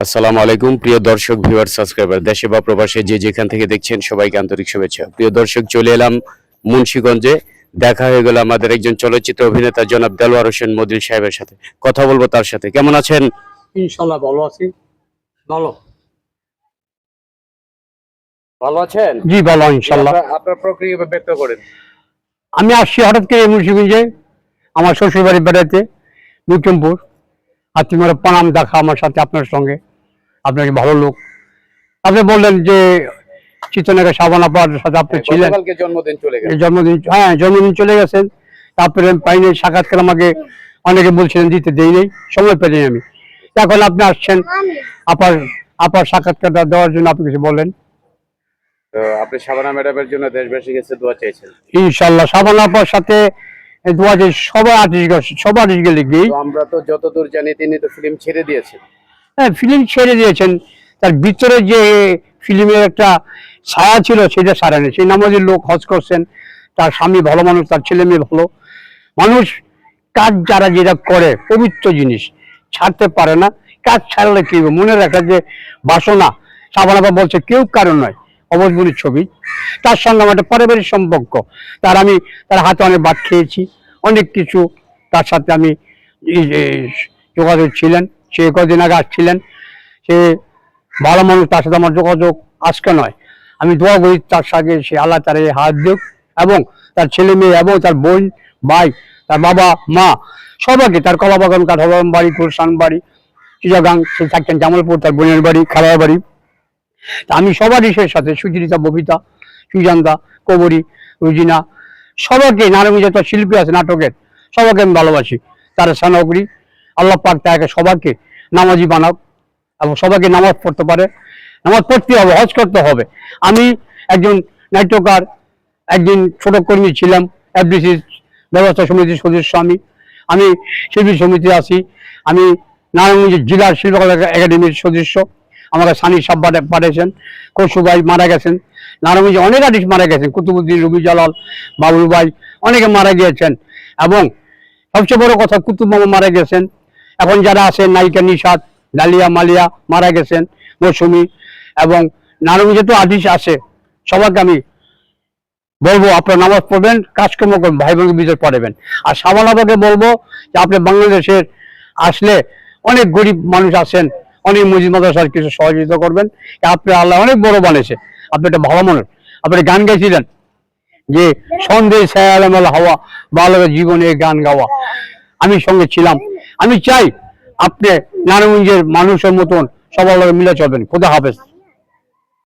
আসসালামু আলাইকুম প্রিয় দর্শক ভিউয়ার সাবস্ক্রাইবার দেশে বা প্রবাসে যে যেখান থেকে দেখছেন সবাইকে আন্তরিক শুভেচ্ছা। প্রিয় দর্শক চলে এলাম মুন্সিগঞ্জে। দেখা হয়ে গেল আমাদের একজন চলচ্চিত্র অভিনেতা জনাব দেলোয়ার হোসেন মদিল সাহেবের সাথে। কথা বলব তার সাথে। কেমন আছেন? ইনশাল্লাহ ভালো আছি। ভালো। ভালো আছেন? জি ভালো ইনশাল্লাহ আপনার প্রক্রিয়া ব্যক্ত করেন। আমি আসছি হঠাৎ করে মুন্সিগঞ্জে আমার শ্বশুর বাড়ি বেড়াতে বিক্রমপুর আর তোমার প্রণাম দেখা আমার সাথে আপনার সঙ্গে। আপনাকে ভালো লোক। আপনি বললেন যে চিত্রনায়ক সাবান আপার সাথে আপনি ছিলেন। জন্মদিন চলে গেল জন্মদিন হ্যাঁ জন্মদিন চলে গেছেন তারপরে আমি পাইনি সাক্ষাৎকার আমাকে অনেকে বলছিলেন দিতে দেই নেই সময় পেলেন আমি। এখন আপনি আসছেন আপার আপার সাক্ষাৎকারটা দেওয়ার জন্য আপনি কিছু বলেন। তো আপনি সাবানা ম্যাডামের জন্য দেশবাসী কাছে দোয়া চাইছেন। ইনশাল্লাহ সাবান আপার সাথে দু হাজার সবার আর্টিস্ট সবার আর্টিস্টকে লিখবি আমরা তো যতদূর জানি তিনি তো ফিল্ম ছেড়ে দিয়েছেন। হ্যাঁ ফিল্ম ছেড়ে দিয়েছেন। তার ভিতরে যে ফিল্মের একটা ছায়া ছিল সেটা সারেনি সেই নামাজের লোক হজ করছেন। তার স্বামী ভালো মানুষ তার ছেলে মেয়ে ভালো। মানুষ কাজ যারা যেটা করে পবিত্র জিনিস ছাড়তে পারে না। কাজ ছাড়লে কি মনে রাখা যে বাসনা সাবানাবা বলছে কেউ কারণ নয় অবজগুলির ছবি। তার সঙ্গে আমার একটা পারিবারিক সম্পর্ক। তার আমি তার হাতে অনেক বাদ খেয়েছি। অনেক কিছু তার সাথে আমি যোগাযোগ ছিলেন, সে কদিন আগে আসছিলেন। সে ভালো মানুষ, তার সাথে আমার যোগাযোগ আজকে নয়। আমি দোয়া করি তার সাথে সে আল্লাহ তার হাত দিক এবং তার ছেলে মেয়ে এবং তার বোন, ভাই, তার বাবা, মা, সবাইকে তার কলাবাগান কাঠাবাগান বাড়ি কুরসান বাড়ি, চিটাগাং, সে থাকতেন জামালপুর, তার বোনের বাড়ি, খালার বাড়ি। আমি সবারই সে সাথে সুচরিতা, ববিতা, সুজানদা, কবরী, রুজিনা সবাইকে নানান যত শিল্পী আছে, নাটকের, সবাইকে আমি ভালোবাসি। তারা স্নান করি আল্লাহ পাক তাকে সবাইকে নামাজি বানাও এবং সবাইকে নামাজ পড়তে পারে। নামাজ পড়তে হবে, হজ করতে হবে। আমি একজন নাট্যকার একদিন ছোট কর্মী ছিলাম, এফডিসি ব্যবস্থা সমিতির সদস্য আমি। আমি শিল্পী সমিতি আছি। আমি নারায়ণগঞ্জ জেলার শিল্পকলা একাডেমির সদস্য। আমাকে সানি সাহ পাঠিয়েছেন কসু ভাই মারা গেছেন, নারায়ণগঞ্জে অনেক আর্টিস্ট মারা গেছেন, কুতুবুদ্দিন, রবি জালাল, বাবুল ভাই, অনেকে মারা গিয়েছেন। এবং সবচেয়ে বড় কথা, কুতুব মামা মারা গেছেন। এখন যারা আছেন, নায়িকা নিশাদ ডালিয়া মালিয়া মারা গেছেন, মৌসুমি। এবং নারায়ণগঞ্জে তো আর্টিস্ট আছে, সবাইকে আমি বলব, আপনার নামাজ পড়বেন, কাজকর্ম করবেন, ভাই বোনকে বিজয় পড়াবেন আর সামানাবাকে বলব যে, আপনি বাংলাদেশের আসলে অনেক গরিব মানুষ আছেন অনেক মসজিদ মাদ্রাসার কিছু সহযোগিতা করবেন। আপনি আল্লাহ অনেক বড় বানিয়েছে আপনি একটা ভালো মনে আপনি গান গাইছিলেন? যে সন্দেহ ছায়ালামাল হাওয়া ভালো জীবনে গান গাওয়া। আমি সঙ্গে ছিলাম। আমি চাই আপনি নারায়ণগঞ্জের মানুষের মতন সবার মিলে চলবেন। খোদা হাফেজ।